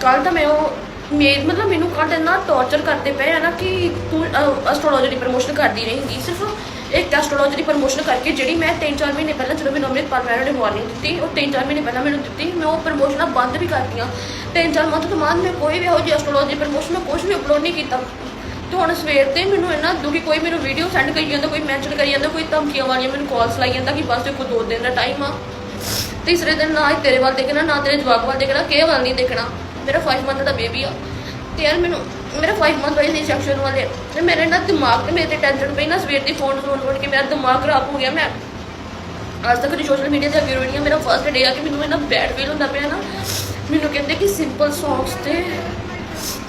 ਕੱਲ ਤਾਂ ਮੈਂ ਉਹ ਮੇ, ਮਤਲਬ ਮੈਨੂੰ ਕੱਲ ਇੰਨਾ ਟੌਰਚਰ ਕਰਦੇ ਪਏ ਆ ਨਾ ਕਿ ਤੂੰ ਐਸਟ੍ਰੋਲੋਜੀ ਦੀ ਪ੍ਰਮੋਸ਼ਨ ਕਰਦੀ ਰਹੇਂਗੀ। ਸਿਰਫ ਇੱਕ ਐਸਟ੍ਰੋਲੋਜੀ ਦੀ ਪ੍ਰਮੋਸ਼ਨ ਕਰਕੇ ਜਿਹੜੀ ਮੈਂ 3-4 ਮਹੀਨੇ ਪਹਿਲਾਂ ਜਦੋਂ ਮੈਨੂੰ ਅੰਮ੍ਰਿਤਪਾਲ ਮੈਡਮ ਨੇ ਵਾਰਨਿੰਗ ਦਿੱਤੀ, ਉਹ 3-4 ਮਹੀਨੇ ਪਹਿਲਾਂ ਮੈਨੂੰ ਦਿੱਤੀ, ਮੈਂ ਉਹ ਪ੍ਰਮੋਸ਼ਨਾਂ ਬੰਦ ਵੀ ਕਰਤੀਆਂ। 3-4 ਮੰਥ ਤੋਂ ਬਾਅਦ ਮੈਂ ਕੋਈ ਵੀ ਇਹੋ ਜਿਹੀ ਐਸਟ੍ਰੋਲੋਜੀ ਪ੍ਰਮੋਸ਼ਨ ਮੈਂ ਕੁਝ ਵੀ ਅਪਲੋਡ ਨਹੀਂ ਕੀਤਾ। ਤੇ ਹੁਣ ਸਵੇਰ ਤੇ ਮੈਨੂੰ ਇੰਨਾ ਦੁਖੀ, ਕੋਈ ਮੈਨੂੰ ਵੀਡੀਓ ਸੈਂਡ ਕਰੀ ਜਾਂਦਾ, ਕੋਈ ਮੈਂਸ਼ਨ ਕਰੀ ਜਾਂਦਾ, ਕੋਈ ਧਮਕੀਆਂ ਵਾਲੀਆਂ ਮੈਨੂੰ ਕਾਲਸ ਲਾਈ ਜਾਂਦਾ ਕਿ ਬਸ ਦੇਖੋ ਦੋ ਦਿਨ ਦਾ ਟਾਈਮ ਆ। ਤੀਸਰੇ ਦਿਨ ਨਾ ਹੀ ਤੇਰੇ ਵੱਲ ਦੇਖਣਾ, ਨਾ ਤੇਰੇ ਜਵਾਬ ਵੱਲ ਦੇਖਣਾ, ਕਿਸੇ ਵੱਲ ਨਹੀਂ ਦੇਖਣਾ। ਮੇਰਾ 5 ਮੰਥ ਦਾ ਬੇਬੀ ਆ। ਤੇ ਯਾਰ ਮੈਨੂੰ ਮੇਰਾ 5 ਮੰਥ ਹੋਏ ਸੈਕਸ਼ਨ ਵਾਲੇ ਤੇ ਮੇਰੇ ਨਾ ਦਿਮਾਗ ਤੇ ਮੇਰੇ ਤੇ ਟੈਨਸ਼ਨ ਪਈ ਨਾ, ਸਵੇਰ ਦੀ ਫੋਨ ਫੋਨ ਫੋਨ ਕੇ ਮੇਰਾ ਦਿਮਾਗ ਖਰਾਬ ਹੋ ਗਿਆ। ਮੈਂ ਅੱਜ ਤੱਕ ਸੋਸ਼ਲ ਮੀਡੀਆ ਤੇ ਅੱਗੇ ਰੋਣੀ ਆ। ਮੇਰਾ ਫਰਸਟ ਡੇ ਆ ਕਿ ਮੈਨੂੰ ਇੰਨਾ ਬੈਡ ਫੀਲ ਹੁੰਦਾ ਪਿਆ ਨਾ। ਮੈਨੂੰ ਕਹਿੰਦੇ ਕਿ ਸਿੰਪਲ ਸੌਂਗਸ ਤੇ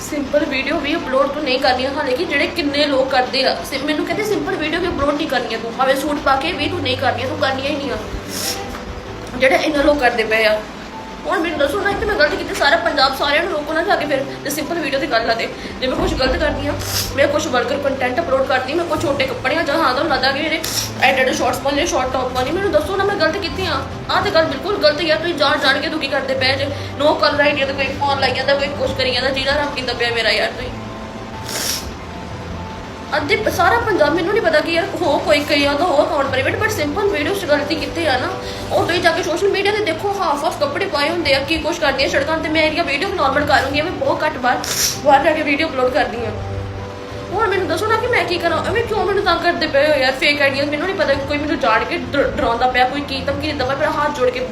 ਸਿੰਪਲ ਵੀਡੀਓ ਵੀ ਅਪਲੋਡ ਤੂੰ ਨਹੀਂ ਕਰਨੀਆਂ। ਹਾਲੇ ਕਿ ਜਿਹੜੇ ਕਿੰਨੇ ਲੋਕ ਕਰਦੇ ਆ। ਮੈਨੂੰ ਕਹਿੰਦੇ ਸਿੰਪਲ ਵੀਡੀਓ ਵੀ ਅਪਲੋਡ ਨਹੀਂ ਕਰਨੀਆਂ ਤੂੰ। ਭਾਵੇਂ ਸੂਟ ਪਾ ਕੇ ਵੀ ਤੂੰ ਨਹੀਂ ਕਰਨੀਆਂ, ਤੂੰ ਕਰਨੀਆਂ ਹੀ ਨਹੀਂ ਆ। ਜਿਹੜੇ ਇਹਨਾਂ ਲੋਕ ਕਰਦੇ ਪਏ ਆ। ਹੁਣ ਮੈਨੂੰ ਦੱਸੋ ਨਾ ਕਿ ਮੈਂ ਗਲਤ ਕੀਤੀ, ਸਾਰਾ ਪੰਜਾਬ ਸਾਰਿਆਂ ਨੂੰ ਰੋਕੋ ਨਾ ਜਾ ਕੇ ਫਿਰ ਤੇ ਸਿੰਪਲ ਵੀਡੀਓ ਦੀ ਗੱਲ ਆ ਤੇ ਜੇ ਮੈਂ ਕੁਝ ਗਲਤ ਕਰਦੀ ਆ ਮੈਂ ਕੁਝ ਵਰਕਰ ਕੰਟੈਂਟ ਅਪਲੋਡ ਕਰਦੀ, ਮੈਂ ਕੁਝ ਛੋਟੇ ਕੱਪੜਿਆਂ ਜਾਂ ਹਾਂ ਤਾਂ ਲੱਗਦਾ ਕਿ ਮੇਰੇ ਐਡਿਟ ਸ਼ਾਰਟਸ ਪਾਉਂਦੇ ਸ਼ਾਰਟ ਟੌਪ ਪਾਉਂਦੀ। ਮੈਨੂੰ ਦੱਸੋ ਨਾ ਮੈਂ ਗਲਤ ਕੀਤੀ ਆ ਆਹ ਤੇ ਗੱਲ ਬਿਲਕੁਲ ਗਲਤ ਹੈ ਤੁਸੀਂ ਜਾਣ ਜਾਣ ਕੇ ਦੁਖੀ ਕਰਦੇ ਪਏ ਜੇ। ਨੋ ਕਲਰ ਆਈਡੀਆ ਤੇ ਕੋਈ ਫੋਨ ਲਾਈ ਜਾਂਦਾ, ਕੋਈ ਕੁਝ ਕਰੀ ਜਾਂਦਾ ਜਿਹੜਾ ਰੱਬ ਕੀਤਾ ਪਿਆ ਮੇਰਾ ਯਾਰ ਤੁਸੀਂ ਅੱਧੇ ਸਾਰਾ ਪੰਜਾਬ ਮੈਨੂੰ ਨਹੀਂ ਪਤਾ ਕਿ ਯਾਰ ਹੋ ਕੋਈ ਕਰੀ ਜਾਂਦਾ ਹੋ account private but simple video 'ਚ ਗਲਤੀ ਕਿੱਥੇ ਆ ਨਾ। ਉਹ ਤੁਸੀਂ ਜਾ ਕੇ ਸੋਸ਼ਲ ਮੀਡੀਆ ਤੇ ਦੇਖੋ ਹਾਫ ਹਾਫ ਕੱਪੜੇ ਪਾਏ ਹੁੰਦੇ ਆ, ਕੀ ਕੁਛ ਕਰਦੀ ਆ ਸੜਕਾਂ ਤੇ। ਮੈਂ ਇਹਦੀਆਂ ਵੀਡੀਓ ਨਾਰਮਲ ਕਰੂੰਗੀ, ਮੈਂ ਬਹੁਤ ਘੱਟ ਬਾਰ ਬਾਹਰ ਜਾ ਕੇ ਵੀਡੀਓ ਅਪਲੋਡ ਕਰਦੀ ਆ। ਹੁਣ ਮੈਨੂੰ ਦੱਸੋ ਨਾ ਕਿ ਮੈਂ ਕੀ ਕਰਾਂ, ਐਵੇਂ ਕਿਉਂ ਮੈਨੂੰ ਤੰਗ ਕਰਦੇ ਪਏ ਹੋ ਯਾਰ ਫੇਕ ਆਈਡੀਆ ਮੈਨੂੰ ਨਹੀਂ ਪਤਾ ਕੋਈ ਮੈਨੂੰ ਜਾਣ ਕੇ ਡਰ- ਡਰਾਉਂਦਾ ਪਿਆ, ਕੋਈ ਕੀ ਧਮਕੀ ਦਿੰਦਾ ਪਿਆ, ਮੇਰਾ ਹੱਥ ਜੋੜ ਕੇ।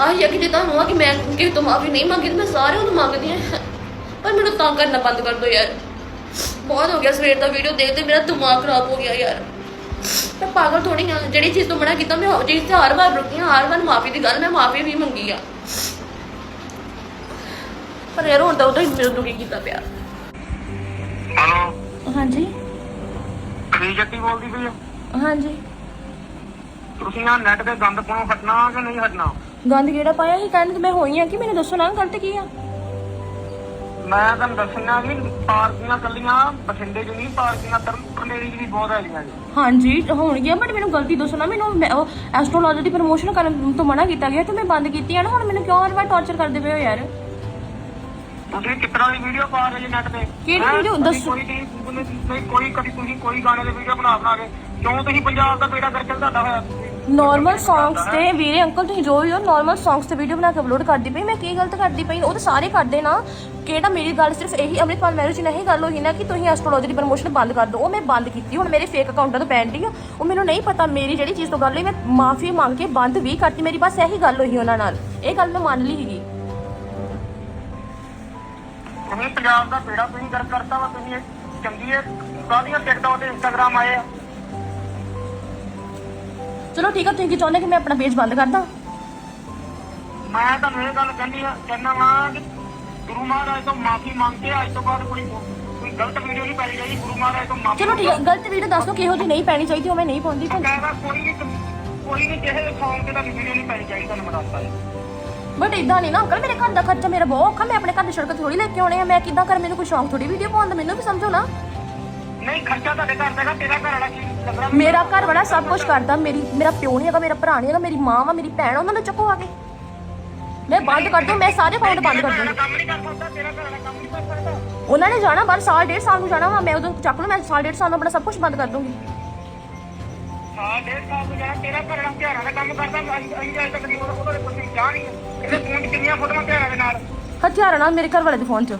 ਆਹੀ ਆ ਕਿ ਜੇ ਤੁਹਾਨੂੰ ਆ ਕਿ ਮੈਂ ਕਿਸੇ ਤੋਂ ਮਾਫੀ ਨਹੀਂ ਮੰਗੀ ਮੈਂ ਸਾਰਿਆਂ ਨੂੰ ਮੰਗਦੀ ਆ। ਪਰ ਮੈਨੂੰ ਤੰਗ ਕਰਨਾ ਬੰਦ ਕਰ ਦਿਓ ਯਾਰ। ਬਹੁਤ ਹੋ ਗਿਆ ਸਵੇਰ ਦਾ ਵੀਡੀਓ ਦੇਖਦੇ ਮੇਰਾ ਦਿਮਾਗ ਖਰਾਬ ਹੋ ਗਿਆ ਯਾਰ। ਮੈਂ ਪਾਗਲ ਥੋੜੀ ਆ ਜਿਹੜੀ ਚੀਜ਼ ਤੋਂ ਮਨਾ ਕੀਤਾ ਮੈਂ ਚੀਜ਼ ਤੇ ਹਰ ਵਾਰ ਰੁਕੀ ਹਾਂ ਹਰ ਵਾਰ ਮਾਫੀ ਦੀ ਗੱਲ ਮੈਂ ਮਾਫੀ ਵੀ ਮੰਗੀ ਆ। ਪਰ ਯਾਰ ਹੁਣ ਤਾਂ ਉਹਦਾ ਹੀ ਮੇਰੇ ਦੁਖੀ ਕੀਤਾ ਪਿਆ। ਹਲੋ? ਹਾਂਜੀ। ਕੀ ਜੱਟੀ ਬੋਲਦੀ ਪਈ ਆ? ਹਾਂਜੀ। ਤੁਸੀਂ ਆ ਨੈਟ ਤੇ ਗੰਦ ਪਾਉਣੋਂ ਹਟਣਾ ਕਿ ਨਹੀਂ ਹਟਣਾ? ਗੰਦ ਕਿਹੜਾ ਪਾਇਆ ਸੀ? ਕਹਿੰਦੇ ਮੈਂ ਹੋਈ ਆ ਕਿ ਮੈਨੂੰ ਦੱਸੋ ਨਾ ਗਲਤ ਕੀ ਆ? ਮੈਂ ਤੁਹਾਨੂੰ ਦੱਸਣਾ ਕਿ ਪਾਰਕੀਆਂ ਕੱਲੀਆਂ ਬਠਿੰਡੇ 'ਚ ਨਹੀਂ ਪਾਰਕੀਆਂ ਤਰਨੇਰੀ 'ਚ ਵੀ ਬਹੁਤ ਹੈਗੀਆਂ ਜੀ। ਹਾਂਜੀ ਹੋਣਗੀਆਂ ਬਟ ਮੈਨੂੰ ਗਲਤੀ ਦੱਸੋ ਨਾ ਮੈਨੂੰ ਐਸਟ੍ਰੋਲੋਜੀ ਦੀ ਪ੍ਰੋਮੋਸ਼ਨ ਕਰਨ ਤੋਂ ਮਨਾ ਕੀਤਾ ਗਿਆ ਤੇ ਮੈਂ ਬੰਦ ਕੀਤੀ ਆ ਨਾ ਹੁਣ ਮੈਨੂੰ ਕਿਉਂ ਹਰ ਵਾਰ ਟੌਰਚਰ ਕਰਦੇ ਪਏ ਹੋ ਯਾਰ? ਤੁਸੀਂ ਤਰ੍ਹਾਂ ਦੀ ਵੀਡੀਓ ਪਾ ਰਹੇ ਜੀ ਨੈਟ ਤੇ? ਕਿਹੜੀ ਦੱਸੋ। ਕੋਈ ਨਹੀਂ ਕੋਈ ਕਦੀ ਤੁਸੀਂ ਕੋਈ ਗਾਣੇ ਦੀ ਵੀਡੀਓ ਬਣਾ ਬਣਾ ਕੇ ਕਿਉਂ ਤੁਸੀਂ ਪੰਜਾਬ ਦਾ ਬੇੜਾ ਕਰਕੇ ਤੁਹਾਡਾ ਹੋਇਆ ਨਾਰਮਲ ਸੌਂਗਸ ਤੇ ਵੀਰੇ ਅੰਕਲ, ਤੁਸੀਂ ਜੋ ਵੀ ਹੋ ਨਾਰਮਲ ਸੌਂਗਸ ਤੇ ਵੀਡੀਓ ਬਣਾ ਕੇ ਅਪਲੋਡ ਕਰਦੀ ਪਈ। ਮੈਂ ਕੀ ਗਲਤ ਕਰਦੀ ਪਈ? ਉਹ ਤਾਂ ਸਾਰੇ ਕਰਦੇ ਨਾ। ਕਿਹੜਾ ਮੇਰੀ ਗੱਲ ਸਿਰਫ ਇਹੀ ਅੰਮ੍ਰਿਤਪਾਲ ਮੈਰਿਜ ਨਹੀਂ ਗੱਲ ਹੋਈ ਨਾ ਕਿ ਤੁਸੀਂ ਐਸਟ੍ਰੋਲੋਜੀ ਦੀ ਪ੍ਰੋਮੋਸ਼ਨ ਬੰਦ ਕਰ ਦਿਓ। ਉਹ ਮੈਂ ਬੰਦ ਕੀਤੀ। ਹੁਣ ਮੇਰੇ ਫੇਕ ਅਕਾਊਂਟਾਂ ਤੋਂ ਪੈਂਡੀ ਆ। ਉਹ ਮੈਨੂੰ ਨਹੀਂ ਪਤਾ ਮੇਰੀ ਜਿਹੜੀ ਚੀਜ਼ ਤੋਂ ਗੱਲ ਹੋਈ, ਮੈਂ ਮਾਫੀ ਮੰਗ ਕੇ ਬੰਦ ਵੀ ਕਰਤੀ। ਮੇਰੀ ਬਸ ਇਹੀ ਗੱਲ ਹੋਈ ਉਹਨਾਂ ਨਾਲ। ਇਹ ਗੱਲ ਮੈਂ ਮੰਨ ਲਈ ਸੀਗੀ। ਤੁਸੀਂ ਪੰਜਾਬ ਦਾ ਬੇੜਾ ਤੁਸੀਂ ਕਰ ਕਰਤਾ ਵਾ, ਤੁਸੀਂ ਇਹ ਚੰਗੀ ਹੈ ਕਾਹਦੀਆਂ ਟਿਕਟਾਂ ਤੇ ਇੰਸਟਾਗ੍ਰਾਮ ਆਏ ਆ? ਚਲੋ ਠੀਕ ਆ ਤੁਸੀਂ ਕੀ ਚਾਹੁੰਦੇ ਕਿ ਮੈਂ ਆਪਣਾ ਪੇਜ ਬੰਦ ਕਰਦਾ? ਮੈਂ ਤੁਹਾਨੂੰ ਇਹ ਗੱਲ ਕਹਿੰਦੀ ਆ ਕਹਿੰਦਾ ਵਾਂ ਕਿ ਗੁਰੂ ਮਹਾਰਾਜ ਤੋਂ ਮਾਫੀ ਮੰਗ ਕੇ ਅੱਜ ਤੋਂ ਬਾਅਦ ਕੋਈ ਕੋਈ ਗਲਤ ਵੀਡੀਓ ਨਹੀਂ ਪਾਈ ਜਾਏਗੀ ਗੁਰੂ ਮਹਾਰਾਜ ਤੋਂ ਮਾਫੀ ਚਲੋ ਠੀਕ ਆ ਗਲਤ ਵੀਡੀਓ ਦੱਸੋ ਕਿਹੋ ਜਿਹੀ ਨਹੀਂ ਪੈਣੀ ਚਾਹੀਦੀ ਉਹ ਮੈਂ ਨਹੀਂ ਪਾਉਂਦੀ ਕਹਿੰਦਾ ਕੋਈ ਵੀ ਕੋਈ ਵੀ ਕਿਸੇ ਦੇ ਫੋਨ ਤੇ ਤੁਹਾਡੀ ਵੀਡੀਓ ਨਹੀਂ ਪਾਈ ਜਾਏਗੀ ਤੁਹਾਨੂੰ ਮੈਂ ਦੱਸਦਾ ਜੀ। ਬਟ ਇਦਾਂ ਨਹੀਂ ਨਾ ਅੰਕਲ ਮੇਰੇ ਘਰ ਦਾ ਖਰਚਾ ਮੇਰਾ ਬਹੁਤ ਔਖਾ ਮੈਂ ਆਪਣੇ ਘਰ ਦੀ ਸੜਕ ਥੋੜੀ ਲੈ ਕੇ ਆਉਣੇ ਆ ਮੈਂ ਕਿੱਦਾਂ ਕਰ ਮੈਨੂੰ ਕੋਈ ਸ਼ੌਂਕ ਥੋੜੀ ਵੀਡੀਓ ਪਾਉਣ ਦਾ ਮੈਨੂੰ ਵੀ ਸਮਝੋ ਨਾ। ਨਹੀਂ ਖਰਚਾ ਤੁਹਾਡੇ ਘਰ ਦਾ ਹੈਗਾ, ਤੇਰਾ ਘਰ ਵਾਲਾ ਕੀ ਮੇਰਾ ਘਰ ਵਾਲਾ ਸਭ ਕੁਝ ਕਰਦਾ ਮੇਰੀ ਮੇਰਾ ਪਿਓ ਨਹੀਂ ਹੈਗਾ ਮੇਰਾ ਭਰਾ ਨਹੀਂ ਹੈਗਾ ਮੇਰੀ ਮਾਂ ਵਾ ਮੇਰੀ ਭੈਣ ਆ, ਉਹਨਾਂ ਨੂੰ ਚੱਕੋ ਆ ਕੇ। ਮੈਂ ਬੰਦ ਕਰ ਦੂੰ ਮੈਂ ਸਾਰੇ ਅਕਾਊਂਟ ਬੰਦ ਕਰ ਦੂੰਗੀ ਕੰਮ ਨਹੀਂ ਕਰ ਸਕਦਾ ਤੇਰਾ ਘਰ ਵਾਲਾ ਕੰਮ ਨਹੀਂ ਕਰ ਸਕਦਾ ਉਹਨਾਂ ਨੇ ਜਾਣਾ ਬਾਹਰ ਸਾਲ ਡੇਢ ਸਾਲ ਨੂੰ ਜਾਣਾ ਵਾ ਮੈਂ ਉਦੋਂ ਚੱਕ ਲੂ ਮੈਂ ਸਾਲ ਡੇਢ ਸਾਲ ਨੂੰ ਆਪਣਾ ਸਭ ਕੁਝ ਬੰਦ ਕਰ ਦੂੰਗੀ। ਡੇਢ ਸਾਲ ਤੋਂ ਜਾਣਾ ਤੇਰਾ ਘਰ ਵਾਲਾ ਧਿਆਰਾਂ ਦਾ ਕੰਮ ਕਰਦਾ ਅਸੀਂ ਅਸੀਂ ਅਜੇ ਤੱਕ ਨਹੀਂ ਉਹਦਾ ਉਹਦੇ ਕੋਲ ਕੋਈ ਚਾਹ ਨਹੀਂ ਹੈ। ਇਹਦੇ ਫੋਨ 'ਚ ਕਿੰਨੀਆਂ ਫੋਟੋਆਂ ਧਿਆਰਾਂ ਦੇ ਨਾਲ? ਹਥਿਆਰਾਂ ਨਾਲ ਮੇਰੇ ਘਰ ਵਾਲੇ ਦੇ ਫੋਨ 'ਚ।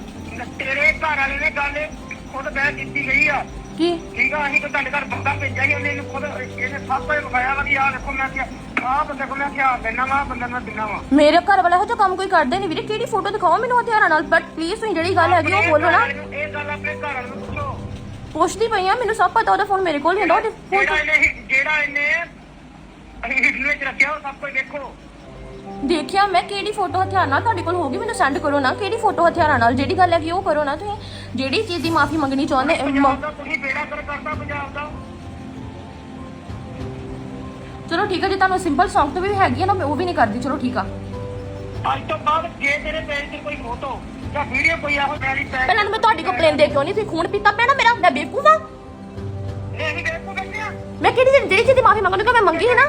ਤੇਰੇ ਘਰ ਵਾਲੇ ਨੇ ਗੱਲ ਖੁਦ ਬਹਿ ਕੀਤੀ ਗਈ ਆ। ਕੀ? ਠੀਕ ਆ ਅਸੀਂ ਤਾਂ ਤੁਹਾਡੇ ਘਰ ਬੰਦਾ ਭੇਜਿਆ ਸੀ ਉਹਨੇ ਇਹਨੂੰ ਖੁਦ ਇਹਨੇ ਸਭ ਕੁਝ ਵਿਖਾਇਆ ਵਾ ਕਿ ਆਹ ਦੇਖੋ ਮੈਂ ਕਿਹਾ ਆਹ ਬੰਦੇ ਕੋਲ ਮੈਂ ਕਿਹਾ ਦੇਣਾ ਵਾ ਬੰਦਾ ਮੈਂ ਦਿਨਾ ਵਾ। ਮੇਰੇ ਘਰ ਵਾਲਾ ਇਹੋ ਜਿਹਾ ਕੰਮ ਕੋਈ ਕਰਦੇ ਨਹੀਂ ਵੀਰੇ ਕਿਹੜੀ ਫੋਟੋ ਦਿਖਾਓ ਮੈਨੂੰ ਹਥਿਆਰਾਂ ਨਾਲ ਬਟ ਪਲੀਜ਼ ਤੁਸੀਂ ਜਿਹੜੀ ਗੱਲ ਹੈਗੀ ਉਹ ਬੋਲੋ ਨਾ। ਇਹ ਗੱਲ ਆਪਣੇ ਘਰ ਵਾਲੇ ਨੂੰ ਪੁੱਛੋ। ਪੁੱਛਦੀ ਪਈ ਆ ਮੈਨੂੰ ਸਭ ਪਤਾ ਉਹਦਾ ਫੋਨ ਮੇਰੇ ਕੋਲ ਹੀ ਹੁੰਦਾ ਉਹਦੇ ਫੋਨ ਜਿਹੜਾ ਇਹਨੇ ਜਿਹੜਾ ਇਹਨੇ ਅਸੀਂ ਹਿੱਟ ਵਿੱਚ ਰੱਖਿਆ ਉਹ ਸਭ ਕੁਝ ਦੇਖੋ। ਦੇਖਿਆ ਮੈਂ ਕਿਹੜੀ ਫੋਟੋ ਹਥਿਆਰ ਨਾਲ ਤੁਹਾਡੇ ਕੋਲ ਹੋਗੀ ਮੈਨੂੰ ਸੈਂਡ ਕਰੋ ਨਾ ਕਿਹੜੀ ਫੋਟੋ ਹਥਿਆਰਾਂ ਨਾਲ ਜਿਹੜੀ ਗੱਲ ਹੈਗੀ ਉਹ ਕਰੋ ਨਾ ਤੁਸੀਂ। ਜਿਹੜੀ ਚੀਜ਼ ਦੀ ਮਾਫੀ ਮੰਗਣੀ ਚਾਹੁੰਦੇ ਪੰਜਾਬ ਦਾ ਤੁਸੀਂ ਬੇੜਾ ਕਰ ਕਰਦਾ ਪੰਜਾਬ ਦਾ। ਚਲੋ ਠੀਕ ਹੈ ਜੇ ਤੁਹਾਨੂੰ ਸਿੰਪਲ Song ਤੋਂ ਵੀ ਹੈਗੀ ਆ ਨਾ ਮੈਂ ਉਹ ਵੀ ਨਹੀਂ ਕਰਦੀ ਚਲੋ ਠੀਕ ਆ। ਅੱਜ ਤੋਂ ਬਾਅਦ ਜੇ ਤੇਰੇ ਪੇਜ ਤੇ ਕੋਈ ਫੋਟੋ ਜਾਂ ਵੀਡੀਓ ਕੋਈ ਇਹੋ ਜਿਹੀ ਪੈ ਪਹਿਲਾਂ ਮੈਂ ਤੁਹਾਡੀ ਕੰਪਲੇਨ ਦੇ ਕਿਉਂ ਨਹੀਂ ਤੁਸੀਂ ਖੂਨ ਪੀਤਾ ਨਾ ਮੇਰਾ ਮੈਂ ਬੇਵਕੂਫ ਆ। ਇਹ ਅਸੀਂ ਬੇਵਕੂਫ ਆ। ਮੈਂ ਕਿਹੜੀ ਜਿਹੜੀ ਚੀਜ਼ ਦੀ ਮਾਫੀ ਮੰਗਣੀ ਕਿ ਮੈਂ ਮੰਗੀ ਹੈ ਨਾ।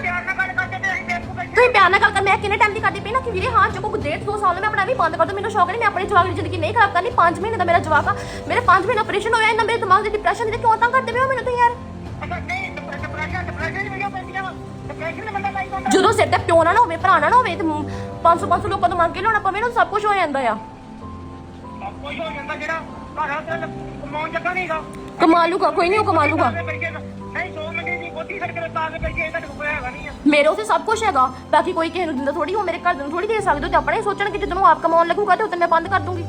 ਤੁਸੀਂ ਪਿਆਰ ਨਾਲ ਗੱਲ ਕਰ ਮੈਂ ਕਿੰਨੇ ਟਾਈਮ ਦੀ ਕਰਦੀ ਪਈ ਨਾ ਕਿ ਵੀਰੇ ਹਾਂ ਜੋ ਕੋ ਡੇਢ ਦੋ ਸਾਲ ਮੈਂ ਆਪਣਾ ਵੀ ਬੰਦ ਕਰ ਦੋ ਮੈਨੂੰ ਸ਼ੌਕ ਨਹੀਂ ਮੈਂ ਆਪਣੇ ਜਵਾਕ ਜ਼ਿੰਦਗੀ ਨਹੀਂ ਖਰਾਬ ਕਰਨੀ। 5 ਮਹੀਨੇ ਦਾ ਮੇਰਾ ਜਵਾਕ ਮੇਰੇ 5 ਮਹੀਨੇ ਆਪਰੇਸ਼ਨ ਹੋਇਆ ਇਹਨਾਂ ਮੇਰੇ ਦਿਮਾਗ ਦੇ ਡਿਪਰੈਸ਼ਨ ਦੇ ਕਿਉਂ ਤਾਂ ਕਰਦੇ ਪਏ ਹੋ ਮੈਨੂੰ ਤੁਸੀਂ ਯਾਰ? ਜਦੋਂ। ਸਿਰ ਤੇ ਪਿਓ ਨਾਲ ਹੋਵੇ ਭਰਾ ਨਾਲ ਹੋਵੇ ਤੇ 500 500 ਲੋਕਾਂ ਤੋਂ ਮੰਗ ਕੇ ਲਿਆਉਣਾ ਪਵੇ ਨੂੰ ਸਭ ਕੁਝ ਹੋ ਜਾਂਦਾ ਆ। ਸਭ ਹੋ ਜਾਂਦਾ ਜਿਹੜਾ ਭਾਗਾ ਤੇ ਕਮਾਉਣ ਜੱਗਾ ਨਹੀਂਗਾ ਕਮਾ ਲੂਗਾ ਕੋਈ ਨਹੀਂ ਉਹ ਕਮਾ ਲੂਗਾ ਨਹੀਂ 100 ਮੇਰੇ ਉਸੇ ਸਭ ਕੁਝ ਹੈਗਾ। ਬਾਕੀ ਕੋਈ ਕਿਸੇ ਨੂੰ ਦਿੰਦਾ ਥੋੜੀ ਹੋ ਮੇਰੇ ਘਰ ਨੂੰ ਥੋੜੀ ਦੇ ਸਕਦੇ ਹੋ ਤੇ ਆਪਣੇ ਸੋਚਣ ਕਿ ਜਦੋਂ ਆਪ ਕਮਾਉਣ ਲੱਗੂਗਾ ਤੇ ਉਦੋਂ ਮੈਂ ਬੰਦ ਕਰ ਦੂੰਗੀ।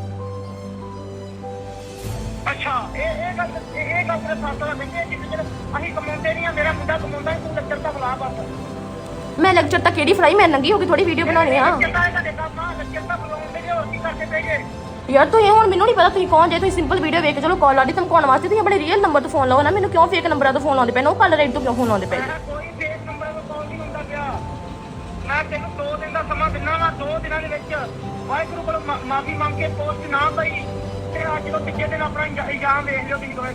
ਮੈਂ ਲੈਕਚਰ ਤਾਂ ਕਿਹੜੀ ਫਰਾਈ ਮੈਂ ਨੰਗੀ ਹੋ ਕੇ ਥੋੜੀ ਵੀਡੀਓ ਬਣਾਉਣੀ ਆ। ਕਿੰਨਾ ਹੈ ਬੁਲਾਉਂਦੇ ਜੇ ਹੋਰ ਕੀ ਕਰਦੇ ਪਏਗੇ ਯਾਰ ਤੁਸੀਂ ਹੁਣ ਮੈਨੂੰ ਨਹੀਂ ਪਤਾ ਤੁਸੀਂ ਕੌਣ ਜੇ ਤੁਸੀਂ ਸਿੰਪਲ ਵੀਡੀਓ ਵੇਖ ਕੇ ਚਲੋ ਕਾਲ ਆਡੀ ਧਮਕਾਉਣ ਵਾਸਤੇ ਤੁਸੀਂ ਆਪਣੇ ਰੀਅਲ ਨੰਬਰ ਤੋਂ ਫੋਨ ਲਾਓ ਨਾ ਮੈਨੂੰ ਕਿਉਂ ਫੇਕ ਨੰਬਰਾਂ ਤੋਂ ਫੋਨ ਲਾਉਂਦੇ ਪਏ ਨੇ? ਉਹ ਕਾਲ ਰੇਟ ਤੋਂ ਕਿਉਂ ਫੋਨ ਲਾਉਂਦੇ ਪਏ ਨੇ? ਕੋਈ ਫੇਕ ਨੰਬਰ ਤੋਂ ਕਾਲ ਨਹੀਂ ਹੁੰਦਾ ਪਿਆ। ਮੈਂ ਤੈਨੂੰ 2 ਦਿਨ ਦਾ ਸਮਾਂ ਦਿੰਦਾ ਵਾ 2 ਦਿਨਾਂ ਦੇ ਵਿੱਚ। ਵਾਹਿਗੁਰੂ ਕੋਲ ਮਾਫੀ ਮੰਗ ਕੇ ਪੋਸਟ ਨਾ ਪਈ। ਤੇ ਅੱਜ ਤੋਂ ਪਿੱਛੇ ਦਿਨ ਆਪਣਾ ਇੰਜਾ- ਇਲਜ਼ਾਮ ਵੇਖ ਲਿਓ ਤੁਸੀਂ ਦੋਵੇਂ।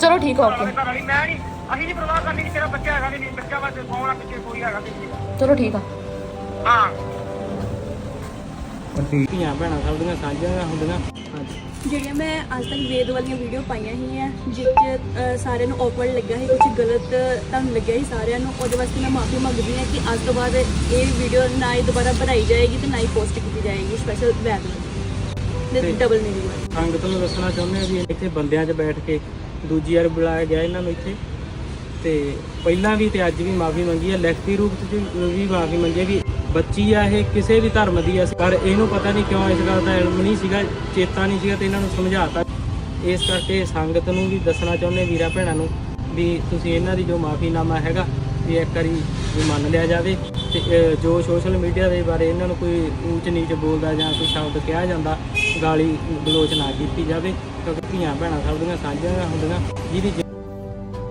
ਚਲੋ ਠੀਕ ਆ ਘਰ ਓਕੇ ਵਾਲੀ ਮੈਂ ਨਹੀਂ ਅਸੀਂ ਨਹੀਂ ਪਰਵਾਹ ਕਰਨੀ ਕਿ ਤੇਰਾ ਬੱਚਾ ਹੈਗਾ ਕਿ ਨਹੀਂ ਬੱਚਾ ਵਾ ਤੇ ਸੌਣਾ ਪਿੱਛੇ ਕੋਈ ਹੈਗਾ ਕਿ ਨਹੀਂ ਚਲੋ ਠੀਕ ਆ। ਹਾਂ। ਧੀਆਂ ਭੈਣਾਂ ਸਭ ਦੀਆਂ ਸਾਂਝੀਆਂ ਹੁੰਦੀਆਂ? ਹਾਂਜੀ। ਜਿਹੜੀਆਂ ਮੈਂ ਅੱਜ ਤੱਕ ਵੇਦ ਵਾਲੀਆਂ ਵੀਡੀਓ ਪਾਈਆਂ ਹੀ ਆ ਜਿਸ 'ਚ ਅ, ਸਾਰਿਆਂ ਨੂੰ ਔਕਵਰਡ ਲੱਗਿਆ ਸੀ ਕੁਝ ਗਲਤ ਤੁਹਾਨੂੰ ਲੱਗਿਆ ਸੀ ਸਾਰਿਆਂ ਨੂੰ ਉਹਦੇ ਵਾਸਤੇ ਮੈਂ ਮਾਫੀ ਮੰਗਦੀ ਹਾਂ ਕਿ ਅੱਜ ਤੋਂ ਬਾਅਦ ਇਹ ਵੀਡੀਓ ਨਾ ਹੀ ਦੁਬਾਰਾ ਬਣਾਈ ਜਾਏਗੀ ਤੇ ਨਾ ਹੀ ਪੋਸਟ ਕੀਤੀ ਜਾਏਗੀ ਸਪੈਸ਼ਲ ਵੈਦ ਦੇ ਤੇ- ਡਬਲ ਮੀਨਿੰਗ ਵਾਲੀ। ਸੰਗਤ ਨੂੰ ਦੱਸਣਾ ਚਾਹੁੰਦੇ ਆ ਵੀ ਇੱਥੇ ਬੰਦਿਆਂ 'ਚ ਬੈਠ ਕੇ ਦੂਜੀ ਵਾਰ ਬੁਲਾਇਆ ਗਿਆ ਇਹਨਾਂ ਨੂੰ ਇੱਥੇ। ਤੇ ਪਹਿਲਾਂ ਵੀ ਤੇ ਅੱਜ ਵੀ ਮਾਫੀ ਮੰਗੀ ਹੈ ਲਿਖਤੀ ਰੂਪ 'ਚ ਵੀ ਮਾਫੀ ਮੰਗੀ ਹੈ ਵੀ ਬੱਚੀ ਆ ਇਹ, ਕਿਸੇ ਵੀ ਧਰਮ ਦੀ ਆ। ਪਰ ਇਹਨੂੰ ਪਤਾ ਨਹੀਂ ਕਿਉਂ ਇਸ ਗੱਲ ਦਾ ਇਲਮ ਨਹੀਂ ਸੀਗਾ, ਚੇਤਾ ਨਹੀਂ ਸੀਗਾ ਤੇ ਇਹਨਾਂ ਨੂੰ ਸਮਝਾਤਾ। ਇਸ ਕਰਕੇ ਸੰਗਤ ਨੂੰ ਵੀ ਦੱਸਣਾ ਚਾਹੁੰਦੇ ਵੀਰਾ ਭੈਣਾਂ ਨੂੰ ਵੀ ਤੁਸੀਂ ਇਹਨਾਂ ਦੀ ਜੋ ਮਾਫੀਨਾਮਾ ਹੈਗਾ ਵੀ ਇੱਕ ਵਾਰੀ ਵੀ ਮੰਨ ਲਿਆ ਜਾਵੇ ਤੇ ਜੋ ਸੋਸ਼ਲ ਮੀਡੀਆ ਦੇ ਬਾਰੇ ਇਹਨਾਂ ਨੂੰ ਕੋਈ ਉੱਚ ਨੀਚ ਬੋਲਦਾ ਜਾਂ ਕੋਈ ਸ਼ਬਦ ਕਿਹਾ ਜਾਂਦਾ, ਗਾਲੀ ਗਲੋਚ ਨਾ ਕੀਤੀ ਜਾਵੇ। ਕਿਉਂਕਿ ਧੀਆਂ ਭੈਣਾਂ ਸਭ ਦੀਆਂ ਸਾਂਝੀਆਂ ਹੁੰਦੀਆਂ, ਜਿਹਦੀ